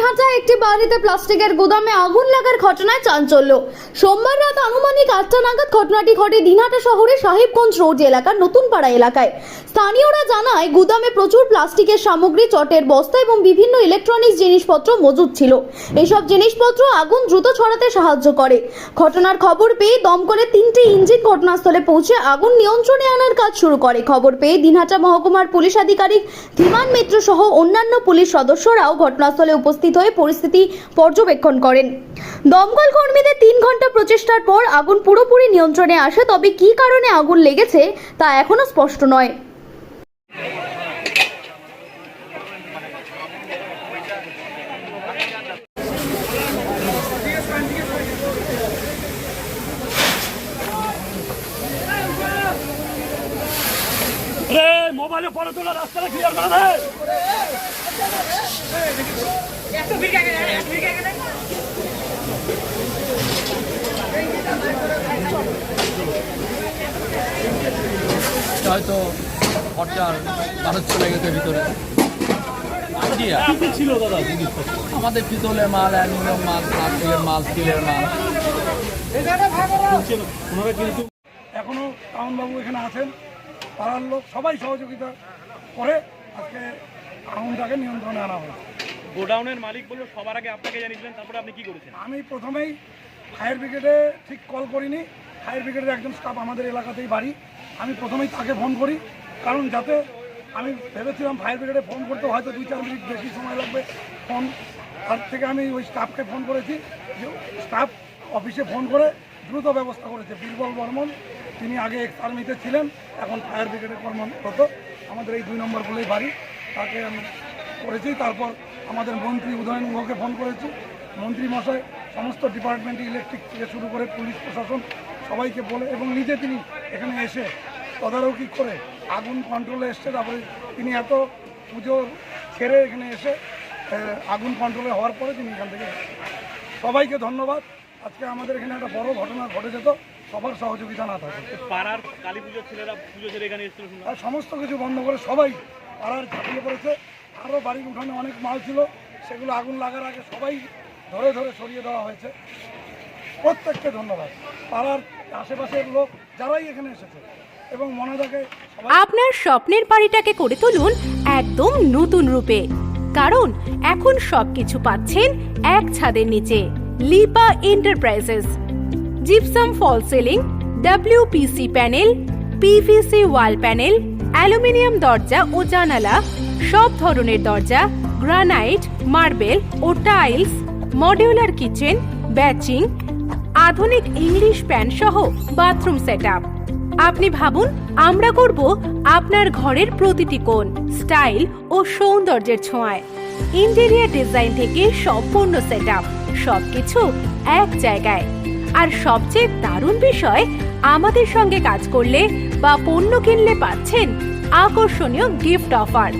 দিনহাটায় একটি বাড়িতে প্লাস্টিকের গুদামে আগুন লাগার ঘটনায় চাঞ্চল্য। সোমবার রাত আনুমানিক আটটা নাগাদ ঘটনাটি ঘটে দিনহাটা শহরের সাহেবগঞ্জ রোড এলাকার নতুন পাড়া এলাকায়। স্থানীয়রা জানায়, গুদামে প্রচুর প্লাস্টিকের সামগ্রী, চটের বস্তা এবং বিভিন্ন ইলেকট্রনিক্স জিনিসপত্র মজুদ ছিল। এসব জিনিসপত্র আগুন দ্রুত ছড়াতে সাহায্য করে। ঘটনার খবর পেয়ে দমকলের তিনটি ইঞ্জিন ঘটনাস্থলে পৌঁছে আগুন নিয়ন্ত্রণে আনার কাজ শুরু করে। খবর পেয়ে দিনহাটা মহকুমার পুলিশ আধিকারিক ধীমান মিত্র সহ অন্যান্য পুলিশ সদস্যরাও ঘটনাস্থলে উপস্থিত হয়ে পরিস্থিতি পর্যবেক্ষণ করেন। দমকল কর্মীদের তিন ঘণ্টা প্রচেষ্টার পর আগুন পুরোপুরি নিয়ন্ত্রণে আসে, তবে কী কারণে আগুন লেগেছে তা এখনও স্পষ্ট নয়। মোবাইলে ফটো তোলা রাস্তাটা ক্লিয়ার করে দে। হয়তো খরচার মানুষ চলে গেছে ভিতরে। ছিল দাদা আমাদের পিতলের মাল অ্যালুমিনিয়াম মাল প্লাস্টিকের মাল স্টিলের মাল। ওনারা কিন্তু এখনও টাউনবাবু এখানে আছেন পাড়ার লোক সবাই সহযোগিতা করে আজকে আগুনটাকে নিয়ন্ত্রণে আনা হয়েছে। গোডাউনের মালিক বলল, সবার আগে আপনাকে জানিয়েছিলেন তারপরে আপনি কি করেছেন? আমি প্রথমেই ফায়ার ব্রিগেডে ঠিক কল করিনি। ফায়ার ব্রিগেডের একজন স্টাফ আমাদের এলাকাতেই বাড়ি। আমি প্রথমেই তাকে ফোন করি, কারণ যাতে আমি ভেবেছিলাম ফায়ার ব্রিগেডে ফোন করতে হয়তো দুই চার মিনিট বেশি সময় লাগবে ফোন তার থেকে আমি ওই স্টাফকে ফোন করেছি, যে স্টাফ অফিসে ফোন করে দ্রুত ব্যবস্থা করেছে। বীরবল বর্মন, তিনি আগে এক্স আর্মিতে ছিলেন, এখন ফায়ার ব্রিগেডের কর্মরত। আমাদের এই দুই নম্বর বলেই বাড়ি। তাকে আমি করেছি, তারপর আমাদের মন্ত্রী উদয়ন গুহকে ফোন করেছি। মন্ত্রী মশাই সমস্ত ডিপার্টমেন্টে ইলেকট্রিক থেকে শুরু করে পুলিশ প্রশাসন সবাইকে বলে এবং নিজে তিনি এখানে এসে তদারকি করে আগুন কন্ট্রোলে এসছে। তারপরে তিনি এত পুজো ছেড়ে এখানে এসে আগুন কন্ট্রোলে হওয়ার পরে তিনি এখান থেকে সবাইকে ধন্যবাদ। আজকে আমাদের এখানে একটা বড় ঘটনা ঘটে যেত সবার সহযোগিতা না থাকে। পাড়ার কালী পুজোর ছেলেরা পুজো ছেড়ে এখানে সমস্ত কিছু বন্ধ করে সবাই পাড়ার ঝাঁপিয়ে পড়েছে। আরও বাড়ির উঠানে অনেক মাল ছিল, সেগুলো আগুন লাগার আগে সবাই ধরে ধরে সরিয়ে দেওয়া হয়েছে। প্রত্যেককে ধন্যবাদ। পাড়ার আশেপাশের লোক যারাই এখানে এসেছে, এবং মনাদাকে সবাই আপনার স্বপ্নের বাড়িটাকে করে তুলুন একদম নতুন রূপে। কারণ এখন সবকিছু পাচ্ছেন এক ছাদের নিচে, Lipa enterprises. Gypsum false ceiling WPC panel PVC wall panel aluminium দরজা ও জানালা, সব ধরনের দরজা, গ্রানাইট, মার্বেল ও টাইলস, মডিউলার কিচেন, ব্যাচিং, আধুনিক ইংলিশ প্যান সহ বাথরুম সেটআপ। আপনি ভাবুন, আমরা করব আপনার ঘরের প্রতিটি কোণ, স্টাইল ও সৌন্দর্যের ছোঁয়ায়। ইন্টেরিয়ার ডিজাইন থেকে সম্পূর্ণ সেটআপ, সবকিছু এক জায়গায়। আর সবচেয়ে দারুণ বিষয়, আমাদের সঙ্গে কাজ করলে বা পণ্য কিনলে পাচ্ছেন আকর্ষণীয় গিফট অফার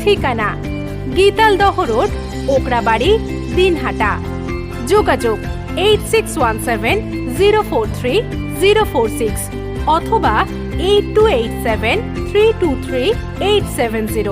ঠিকানা গীতাল দহ রোড ওকরাবাড়ি দিনহাটা। যোগাযোগ eight six one seven zero four three zero four six অথবা eight two eight seven three two three eight seven zero